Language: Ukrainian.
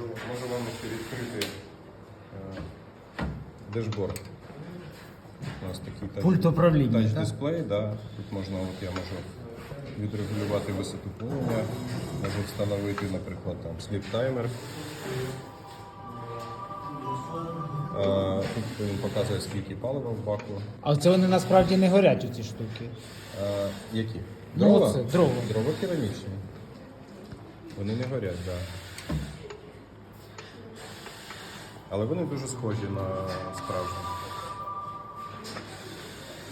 можете відкрити е, дешборд. У нас такий тач- Пульт управління, тач-дисплей, да. Тут можна, от я можу відрегулювати висоту плавання, можу встановити, наприклад, там сліп таймер. Е, Тут він показує, скільки палива в баку. А це вони насправді не горять у ці штуки. Е, які? Ну, оце, дрова. Дрова керамічні. Вони не горять, так. Да. Але вони дуже схожі на справжні.